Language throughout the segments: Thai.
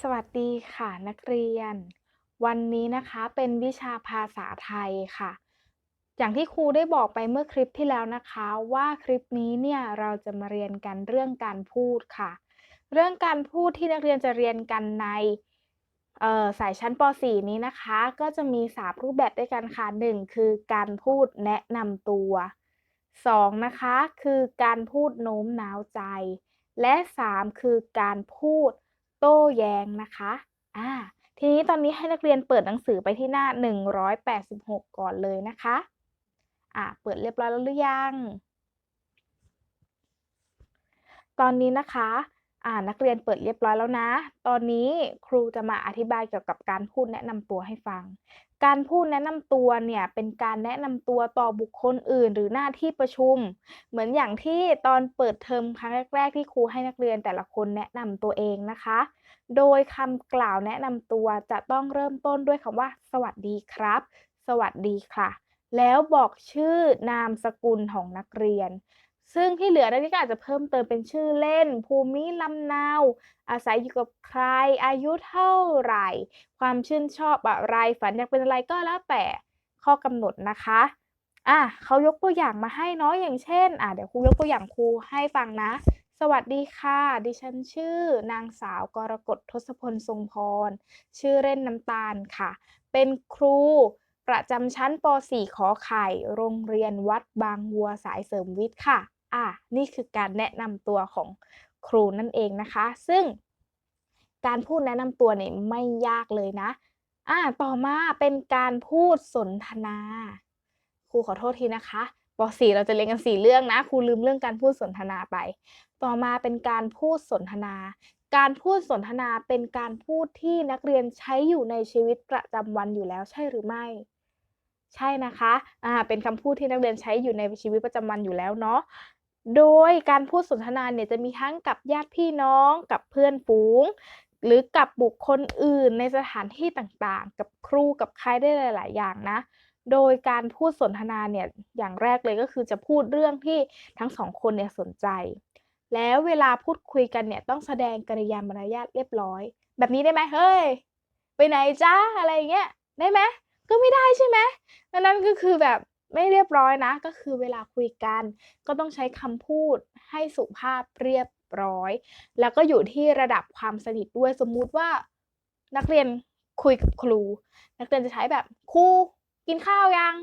สวัสดีค่ะนักเรียน วันนี้นะคะเป็นวิชาภาษาไทยค่ะ อย่างที่ครูได้บอกไปเมื่อคลิปที่แล้วนะคะ ว่าคลิปนี้เนี่ยเราจะมาเรียนกันเรื่องการพูดค่ะ เรื่องการพูดที่นักเรียนจะเรียนกันในสายชั้นป .4 นี้นะคะ ก็จะมี3รูปแบบด้วยกันค่ะ 1 คือการพูดแนะนำตัว 2 นะคะคือการพูดโน้มน้าวใจ และ 3 คือการพูด ต้แย้งนะคะอ่าทีนี้ตอนนี้ให้นักเรียนเปิดหนังสือไปที่หน้า 186 ก่อนเลยนะคะอ่าเปิดเรียบร้อยแล้วหรือยัง ตอนนี้นะคะ อ่านักเรียนเปิดเรียบร้อยแล้วนะ ตอนนี้ครูจะมาอธิบายเกี่ยวกับการพูดแนะนำตัวให้ฟัง การพูดแนะนำตัวเนี่ยเป็นการแนะนำตัวต่อบุคคลอื่น หรือหน้าที่ประชุม เหมือนอย่างที่ตอนเปิดเทอมครั้งแรก ๆ ที่ครูให้นักเรียนแต่ละคนแนะนำตัวเองนะคะ โดยคำกล่าวแนะนำตัวจะต้องเริ่มต้นด้วยคำว่า สวัสดีครับ สวัสดีค่ะ แล้วบอกชื่อนามสกุลของนักเรียน ซึ่งที่เหลือนักเรียนก็อาจจะเพิ่มเติมเป็นชื่อเล่น ภูมิลำเนา อาศัยอยู่กับใคร อายุเท่าไหร่ ความชื่นชอบอะไรฝันอยากเป็นอะไรก็แล้วแต่ข้อกำหนดนะคะอะเขายกตัวอย่างมาให้เนาะอย่างเช่นอะเดี๋ยวครูยกตัวอย่างครูให้ฟังนะ สวัสดีค่ะ ดิฉันชื่อ นางสาวกรกฎทศพลทรงพร ชื่อเล่นน้ำตาลค่ะ เป็นครูประจำชั้นป .4 ขอไข่ โรงเรียนวัดบางวัวสายเสริมวิทย์ค่ะ อะนี่คือการแนะนำตัวของครูนั่นเองนะคะ ซึ่ง การพูดแนะนำตัวเนี่ยไม่ยากเลยนะอะต่อมาเป็นการพูดสนทนา ครูขอโทษทีนะคะป .4 เราจะเรียนกัน 4 เรื่องนะครูลืมเรื่องการพูดสนทนาไป ต่อมาเป็นการพูดสนทนา การพูดสนทนาเป็นการพูดที่นักเรียนใช้อยู่ในชีวิตประจำวันอยู่แล้วใช่หรือไม่ ใช่นะคะอ่าเป็นคำพูดที่นักเรียนใช้อยู่ในชีวิตประจำวันอยู่แล้วเนาะ โดยการพูดสนทนาเนี่ยจะมีทั้งกับญาติพี่น้องกับเพื่อนฝูง หรือกับบุคคลอื่นในสถานที่ต่างๆ กับครูกับใครได้หลาย ๆ อย่างนะ โดยการพูดสนทนาเนี่ยอย่างแรกเลยก็คือจะพูดเรื่องที่ทั้งสองคนเนี่ยสนใจ แล้วเวลาพูดคุยกันเนี่ยต้องแสดงกริยามารยาทเรียบร้อย แบบนี้ได้ไหมเฮ้ย ไปไหนจ้าอะไรเงี้ยได้ไหมก็ไม่ได้ใช่ไหมดังนั้นก็คือแบบ ไม่เรียบร้อยนะ ก็คือเวลาคุยกัน ก็ต้องใช้คำพูดให้สุภาพเรียบร้อย แล้วก็อยู่ที่ระดับความสนิทด้วยสมมุติว่า นักเรียนคุยกับครู นักเรียนจะใช้แบบครูกินข้าวยัง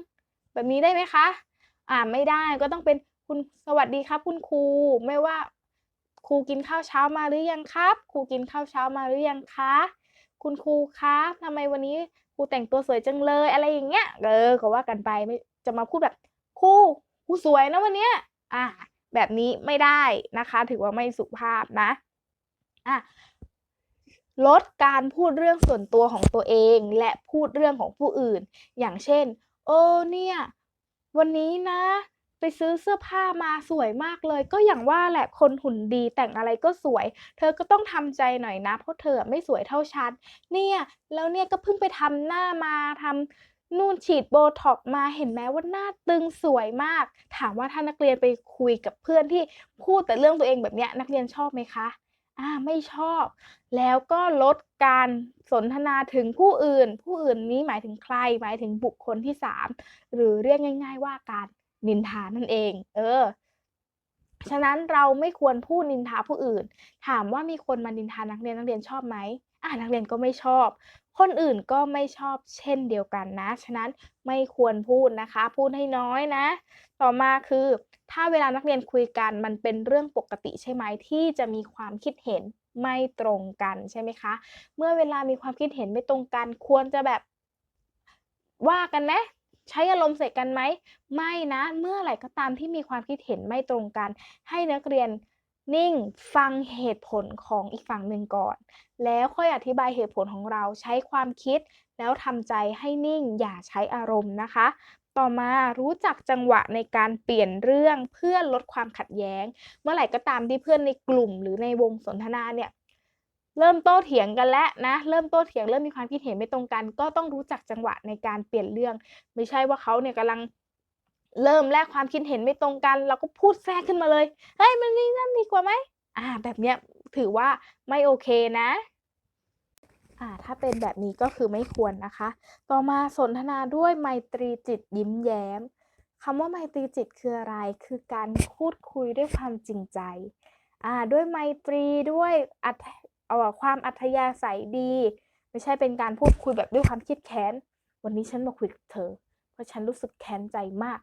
แบบนี้ได้ไหมคะ อ่าไม่ได้ก็ต้องเป็นคุณสวัสดีครับ คุณครูไม่ว่าครูกินข้าวเช้ามาหรือยังครับครูกินข้าวเช้ามาหรือยังคะคุณครูคะทำไมวันนี้ครูแต่งตัวสวยจังเลยอะไรอย่างเงี้ยเออก็ว่ากันไปไม่ จะมาพูดแบบครูครูสวยนะวันเนี้ยอ่าแบบนี้ไม่ได้นะคะ ถือว่าไม่สุภาพนะอะลดการพูดเรื่องส่วนตัวของตัวเองและพูดเรื่องของผู้อื่น อย่างเช่น เออเนี่ย วันนี้นะ ไปซื้อเสื้อผ้ามาสวยมากเลย ก็อย่างว่าแหละคนหุ่นดีแต่งอะไรก็สวย เธอก็ต้องทำใจหน่อยนะ เพราะเธอไม่สวยเท่าฉันเนี่ย แล้วเนี่ยก็เพิ่งไปทำหน้ามาทำ นู่นฉีดโบท็อกมาเห็นไหมว่าหน้าตึงสวยมาก ถามว่าถ้านักเรียนไปคุยกับเพื่อนที่พูดแต่เรื่องตัวเองแบบเนี้ยนักเรียนชอบไหมคะอ่าไม่ชอบ แล้วก็ลดการสนทนาถึงผู้อื่น ผู้อื่นนี้หมายถึงใคร หมายถึงบุคคลที่ 3 หรือเรียกง่าย ๆ ว่าการนินทานั่นเอง เออ ฉะนั้นเราไม่ควรพูดนินทาผู้อื่น ถามว่ามีคนมานินทานักเรียนนักเรียนชอบไหมอ่านักเรียนก็ไม่ชอบ คนอื่นก็ไม่ชอบเช่นเดียวกันนะ ฉะนั้นไม่ควรพูดนะคะ พูดให้น้อยนะ ต่อมาคือ ถ้าเวลานักเรียนคุยกันมันเป็นเรื่องปกติใช่ไหมที่จะมีความคิดเห็นไม่ตรงกันใช่ไหมคะ เมื่อเวลามีความคิดเห็นไม่ตรงกัน ควรจะแบบว่ากันไหมใช้อารมณ์ใส่กันไหม ไม่นะ เมื่อไหร่ก็ตามที่มีความคิดเห็นไม่ตรงกัน ให้นักเรียน นิ่งฟังเหตุผลของอีกฝั่งหนึ่งก่อน แล้วค่อยอธิบายเหตุผลของเราใช้ความคิด แล้วทำใจให้นิ่งอย่าใช้อารมณ์นะคะ ต่อมารู้จักจังหวะในการเปลี่ยนเรื่องเพื่อลดความขัดแย้ง เมื่อไหร่ก็ตามที่เพื่อนในกลุ่ม หรือในวงสนทนาเนี่ยเริ่มโต้เถียงกันแล้วนะ เริ่มโต้เถียงเริ่มมีความคิดเห็นไม่ตรงกัน ก็ต้องรู้จักจังหวะในการเปลี่ยนเรื่อง ไม่ใช่ว่าเขาเนี่ยกำลัง เริ่มแรกความคิดเห็นไม่ตรงกัน เราก็พูดแทรกขึ้นมาเลย เฮ้ยมันนี่นั่นดีกว่าไหมอ่า แบบเนี้ยถือว่าไม่โอเคนะอ่าถ้าเป็นแบบนี้ก็คือไม่ควรนะคะ ต่อมาสนทนาด้วยไมตรีจิตยิ้มแย้มคำว่าไมตรีจิตคืออะไร คือการพูดคุยด้วยความจริงใจอ่าด้วยไมตรีด้วยอัธเอ่อความอัธยาศัยดี ไม่ใช่เป็นการพูดคุยแบบด้วยความครียดแค้น วันนี้ฉันมาคุยกับเธอ เพราะฉันรู้สึกแค้นใจมาก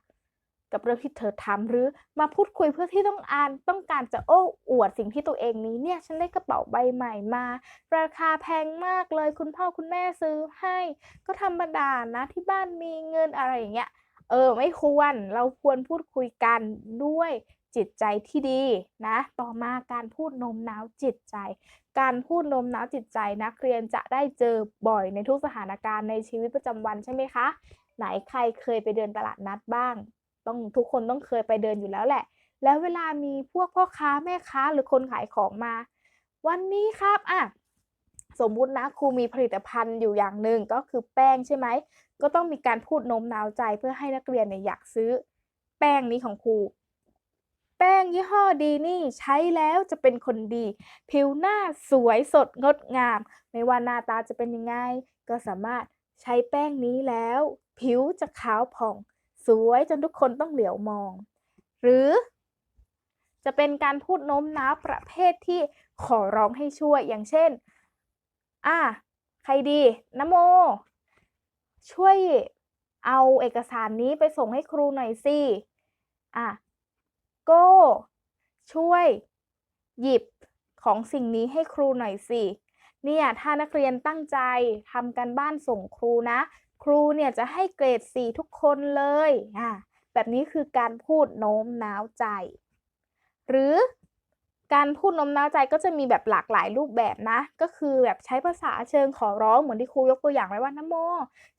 กับเรื่องที่เธอทำหรือมาพูดคุยเพื่อที่ต้องอ่านต้องการจะโอ้อวดสิ่งที่ตัวเองนี้เนี่ยฉันได้กระเป๋าใบใหม่มา ราคาแพงมากเลยคุณพ่อคุณแม่ซื้อให้ ก็ธรรมดานะที่บ้านมีเงินอะไรอย่างเงี้ยเออไม่ควรเราควรพูดคุยกันด้วยจิตใจที่ดีนะ ต่อมาการพูดโน้มน้าวจิตใจ การพูดโน้มน้าวจิตใจนักเรียนจะได้เจอบ่อยในทุกสถานการณ์ในชีวิตประจำวันใช่ไหมคะ ไหนใครเคยไปเดินตลาดนัดบ้าง ต้องทุกคนต้องเคยไปเดินอยู่แล้วแหละ แล้วเวลามีพวกพ่อค้าแม่ค้าหรือคนขายของมา วันนี้ครับอะสมมุตินะครูมีผลิตภัณฑ์อยู่อย่างหนึ่งก็คือแป้งใช่ไหม ก็ต้องมีการพูดโน้มน้าวใจเพื่อให้นักเรียนเนี่ยอยากซื้อ แป้งนี้ของครู แป้งยี่ห้อดีนี่ใช้แล้วจะเป็นคนดี ผิวหน้าสวยสดงดงาม ไม่ว่าหน้าตาจะเป็นยังไง ก็สามารถใช้แป้งนี้แล้ว ผิวจะขาวผ่อง สวยจนทุกคนต้องเหลียวมอง หรือจะเป็นการพูดโน้มน้าวประเภทที่ขอร้องให้ช่วยอย่างเช่น อะใครดีนโม ช่วยเอาเอกสารนี้ไปส่งให้ครูหน่อยสิ อะโก้ช่วย หยิบของสิ่งนี้ให้ครูหน่อยสิ เนี่ยถ้านักเรียนตั้งใจทำการบ้านส่งครูนะ ครูเนี่ยจะให้เกรด 4 ทุกคนเลยอะแบบนี้คือการพูดโน้มน้าวใจ หรือการพูดโน้มน้าวใจก็จะมีแบบหลากหลายรูปแบบนะ ก็คือแบบใช้ภาษาเชิงขอร้องเหมือนที่ครูยกตัวอย่างไว้ว่านโม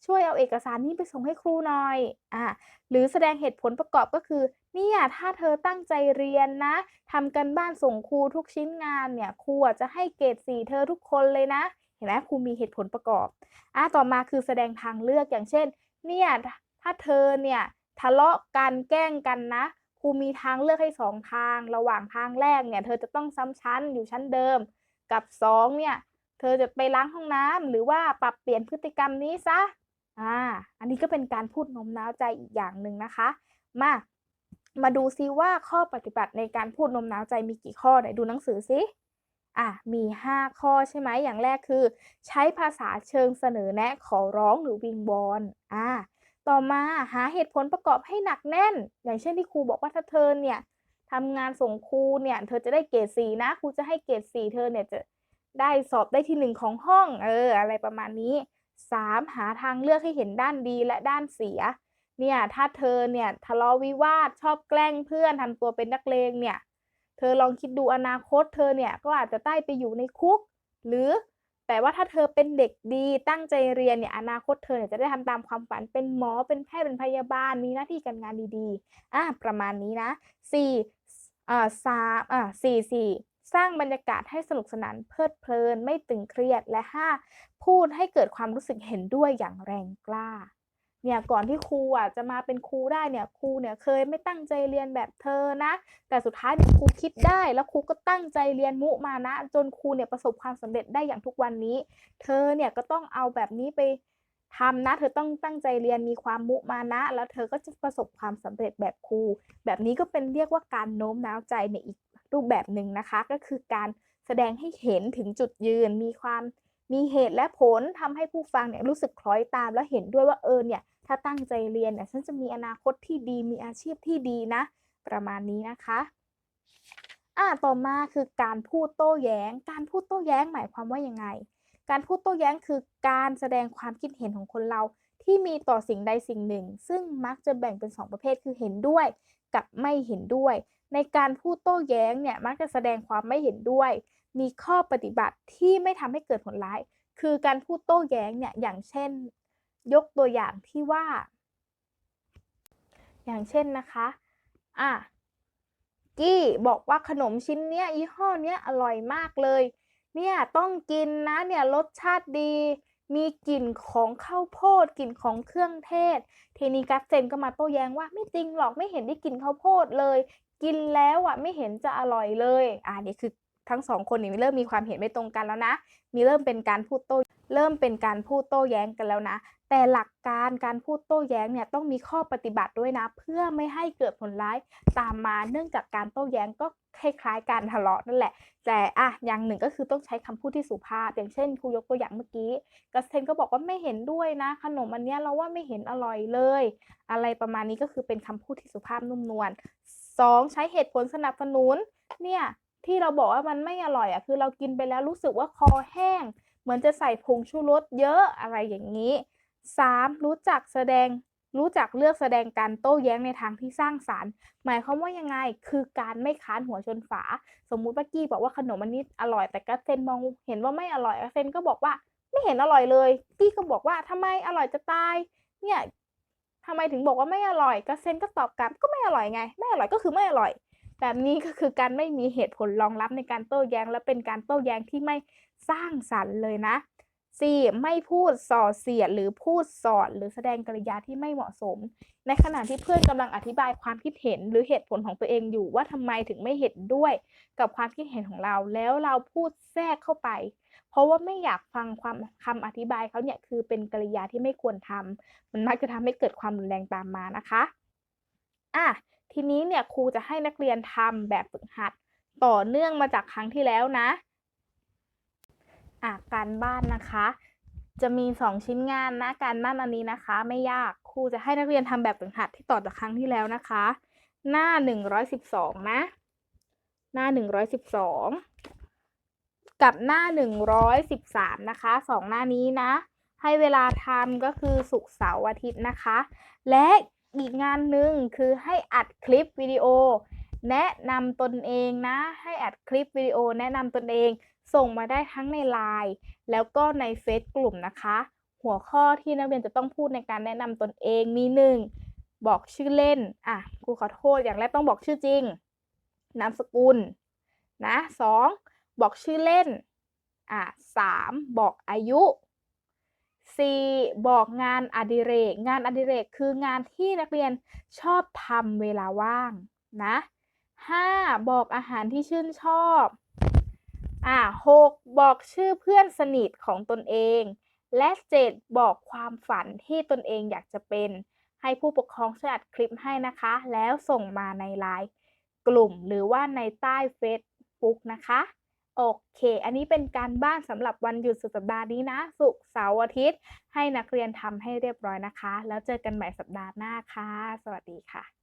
ช่วยเอาเอกสารนี้ไปส่งให้ครูหน่อยอะหรือแสดงเหตุผลประกอบก็คือเนี่ยถ้าเธอตั้งใจเรียนนะทำกันบ้านส่งครูทุกชิ้นงานเนี่ยครูจะให้เกรดสี่เธอทุกคนเลยนะ ห็นไหมครูมีเหตุผลประกอบอะต่อมาคือแสดงทางเลือกอย่างเช่น เนี่ยถ้าเธอเนี่ยทะเลาะกันแกล้งกันนะครูมีทางเลือกให้สองทาง ระหว่างทางแรกเนี่ย เธอจะต้องซ้ำชั้นอยู่ชั้นเดิม กับสองเนี่ย เธอจะไปล้างห้องน้ำหรือว่าปรับเปลี่ยนพฤติกรรมนี้ซะอ่าอันนี้ก็เป็นการพูดโน้มน้าวใจอีกอย่างหนึ่งนะคะ มามาดูซิว่าข้อปฏิบัติในการพูดโน้มน้าวใจมีกี่ข้อไหนดูหนังสือซิ อะมี 5 ข้อใช่ไหมอย่างแรกคือ ใช้ภาษาเชิงเสนอแนะขอร้องหรือวิงวอนอ่าต่อมาหาเหตุผลประกอบให้หนักแน่น อย่างเช่นที่ครูบอกว่าถ้าเธอเนี่ยทำงานส่งครูเนี่ยเธอจะได้เกรดสี่นะครูจะให้เกรดสี่เธอเนี่ยจะได้สอบได้ที่หนึ่งของห้องเอออะไรประมาณนี้ 3. หาทางเลือกให้เห็นด้านดีและด้านเสียเนี่ยถ้าเธอเนี่ยทะเลาะวิวาทชอบแกล้งเพื่อนทำตัวเป็นนักเลงเนี่ย เธอลองคิดดูอนาคตเธอเนี่ยก็อาจจะได้ไปอยู่ในคุก หรือแต่ว่าถ้าเธอเป็นเด็กดีตั้งใจเรียนเนี่ยอนาคตเธอเนี่ยจะได้ทำตามความฝันเป็นหมอเป็นแพทย์เป็นพยาบาลมีหน้าที่การงานดีๆอะประมาณนี้นะ 4. อ่าสามอ่าสี่สี่สร้างบรรยากาศให้สนุกสนานเพลิดเพลินไม่ตึงเครียดและ 5. พูดให้เกิดความรู้สึกเห็นด้วยอย่างแรงกล้า เนี่ยก่อนที่ครูอะจะมาเป็นครูได้เนี่ยครูเนี่ยเคยไม่ตั้งใจเรียนแบบเธอนะ แต่สุดท้ายเนี่ยครูคิดได้แล้วครูก็ตั้งใจเรียนมุมานะ จนครูเนี่ยประสบความสำเร็จได้อย่างทุกวันนี้ เธอเนี่ยก็ต้องเอาแบบนี้ไปทำนะ เธอต้องตั้งใจเรียนมีความมุมานะ แล้วเธอก็จะประสบความสำเร็จแบบครู แบบนี้ก็เป็นเรียกว่าการโน้มน้าวใจในอีกรูปแบบหนึ่งนะคะ ก็คือการแสดงให้เห็นถึงจุดยืนมีความมีเหตุและผลทำให้ผู้ฟังเนี่ยรู้สึกคล้อยตามแล้วเห็นด้วยว่าเออเนี่ย ถ้าตั้งใจเรียนเนี่ยฉันจะมีอนาคตที่ดีมีอาชีพที่ดีนะ ประมาณนี้นะคะอ่าต่อมาคือการพูดโต้แย้ง การพูดโต้แย้งหมายความว่ายังไง การพูดโต้แย้งคือการแสดงความคิดเห็นของคนเราที่มีต่อสิ่งใดสิ่งหนึ่ง ซึ่งมักจะแบ่งเป็น 2 ประเภทคือเห็นด้วย กับไม่เห็นด้วย ในการพูดโต้แย้งเนี่ยมักจะแสดงความไม่เห็นด้วย มีข้อปฏิบัติที่ไม่ทำให้เกิดผลร้าย คือการพูดโต้แย้งเนี่ยอย่างเช่น ยกตัวอย่างที่ว่า อย่างเช่นนะคะอะกี้บอกว่าขนมชิ้นเนี้ยยี่ห้อเนี้ยอร่อยมากเลย เนี่ยต้องกินนะเนี่ยรสชาติดี มีกลิ่นของข้าวโพดกลิ่นของเครื่องเทศ เทนีกัสเซนก็มาโต้แย้งว่าไม่จริงหรอกไม่เห็นได้กลิ่นข้าวโพดเลย กินแล้วอะไม่เห็นจะอร่อยเลย อ่านี่คือทั้งสองคนนี่เริ่มมีความเห็นไม่ตรงกันแล้วนะ มีเริ่มเป็นการพูดโต้ เริ่มเป็นการพูดโต้แย้งกันแล้วนะ แต่หลักการการพูดโต้แย้งเนี่ยต้องมีข้อปฏิบัติด้วยนะ เพื่อไม่ให้เกิดผลร้ายตามมาเนื่องจากการโต้แย้งก็คล้ายๆการทะเลาะนั่นแหละ แต่อะอย่างหนึ่งก็คือต้องใช้คำพูดที่สุภาพ อย่างเช่นครูยกตัวอย่างเมื่อกี้กัสเทนก็บอกว่าไม่เห็นด้วยนะ ขนมอันเนี้ยเราว่าไม่เห็นอร่อยเลย อะไรประมาณนี้ก็คือเป็นคำพูดที่สุภาพนุ่มนวลสองใช้เหตุผลสนับสนุนเนี่ยที่เราบอกว่ามันไม่อร่อยอะคือเรากินไปแล้วรู้สึกว่าคอแห้ง เหมือนจะใส่ผงชูรสเยอะอะไรอย่างนี้ 3. รู้จักแสดงรู้จักเลือกแสดงการโต้แย้งในทางที่สร้างสารรค์ หมายความว่ายังไง คือการไม่ค้านหัวชนฝา สมมุติว่ากี้บอกว่าขนมอันนี้อร่อยแต่กัสเซนมองเห็นว่าไม่อร่อยกัสเซนก็บอกว่าไม่เห็นอร่อยเลย กี้ก็บอกว่าทำไมอร่อยจะตาย เนี่ยทำไมถึงบอกว่าไม่อร่อยกัสเซนก็ตอบกลับก็ไม่อร่อยไง ไม่อร่อยก็คือไม่อร่อย แบบนี้ก็คือการไม่มีเหตุผลรองรับในการโต้แย้ง และเป็นการโต้แย้งที่ไม่สร้างสรรค์เลยนะ 4. ไม่พูดส่อเสียดหรือพูดสอด หรือแสดงกริยาที่ไม่เหมาะสม ในขณะที่เพื่อนกำลังอธิบายความคิดเห็นหรือเหตุผลของตัวเองอยู่ว่าทำไมถึงไม่เห็นด้วยกับความคิดเห็นของเรา แล้วเราพูดแทรกเข้าไป เพราะว่าไม่อยากฟังความคำอธิบายเขาเนี่ยคือเป็นกริยาที่ไม่ควรทำมันมักจะทำให้เกิดความรุนแรงตามมานะคะ อะ ทีนี้เนี่ยครูจะให้นักเรียนทำแบบฝึกหัด ต่อเนื่องมาจากครั้งที่แล้วนะอะการบ้านนะคะ จะมี 2 ชิ้นงานนะการบ้านอันนี้นะคะ ไม่ยากครูจะให้นักเรียนทำแบบฝึกหัดที่ต่อจากครั้งที่แล้วนะคะ หน้า 112 นะ หน้า 112 กับหน้า 113 นะคะสองหน้านี้นะ ให้เวลาทำก็คือศุกร์เสาร์อาทิตย์นะคะ และ อีกงานหนึ่งคือให้อัดคลิปวิดีโอ แนะนำตนเองนะ ให้อัดคลิปวิดีโอ แนะนำตนเอง ส่งมาได้ทั้งใน LINE แล้วก็ในเฟซกลุ่มนะคะ หัวข้อที่นักเรียนจะต้องพูดในการแนะนำตนเองมีหนึ่งบอกชื่อเล่น อะครูขอโทษ อย่างแรกต้องบอกชื่อจริง นามสกุล นะสองบอกชื่อเล่น อะสามบอกอายุ 4. บอกงานอดิเรก งานอดิเรกคืองานที่นักเรียนชอบทำเวลาว่างนะ 5. บอกอาหารที่ชื่นชอบอ่า 6. บอกชื่อเพื่อนสนิทของตนเอง และ 7. บอกความฝันที่ตนเองอยากจะเป็น ให้ผู้ปกครองช่วยอัดคลิปให้นะคะ แล้วส่งมาในไลน์กลุ่มหรือว่าในใต้ Facebook นะคะ โอเค อันนี้เป็นการบ้านสำหรับวันหยุดสุดสัปดาห์นี้นะศุกร์เสาร์อาทิตย์ ให้นักเรียนทำให้เรียบร้อยนะคะ แล้วเจอกันใหม่สัปดาห์หน้าค่ะ สวัสดีค่ะ